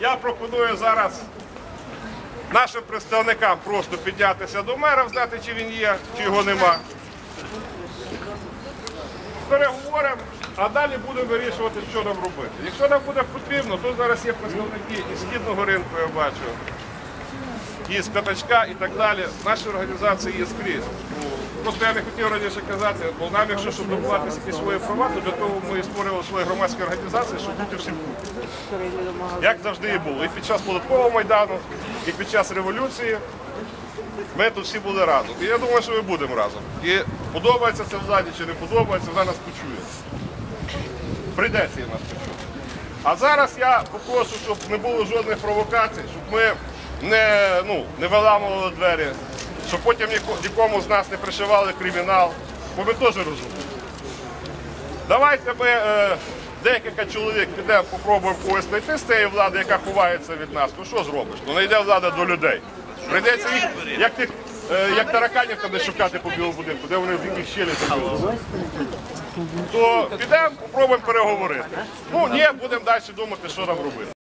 я пропоную зараз нашим представникам просто піднятися до мера, знати, чи він є, чи його нема. Переговоримо, а далі будемо вирішувати, що нам робити. Якщо нам буде потрібно, то зараз є представники і східного ринку, я бачу, і з п'ятачка і так далі. Наші організації є скрізь. Просто я не хотів раніше казати, бо нам, якщо щоб добуватися якісь свої права, то для того ми і створювали свої громадські організації, щоб бути всім купі. Як завжди і було. І під час податкового майдану, і під час революції. Ми тут всі були разом. І я думаю, що ми будемо разом. І подобається це владі чи не подобається, вона нас почує. Прийдеться її нас почути. А зараз я попрошу, щоб не було жодних провокацій, щоб ми не, ну, не виламували двері, щоб потім нікому з нас не пришивали кримінал, бо ми теж розуміємо. Давайте ми е, декілька чоловік підемо, попробуємо когось знайти з цієї влади, яка ховається від нас. Ну що зробиш? Ну не йде влада до людей. Прийдеться їх, як тих, е, як тараканів там не шукати по білому будинку, де вони в яких щелі. То підемо, попробуємо переговорити. Ну ні, будемо далі думати, що нам робити.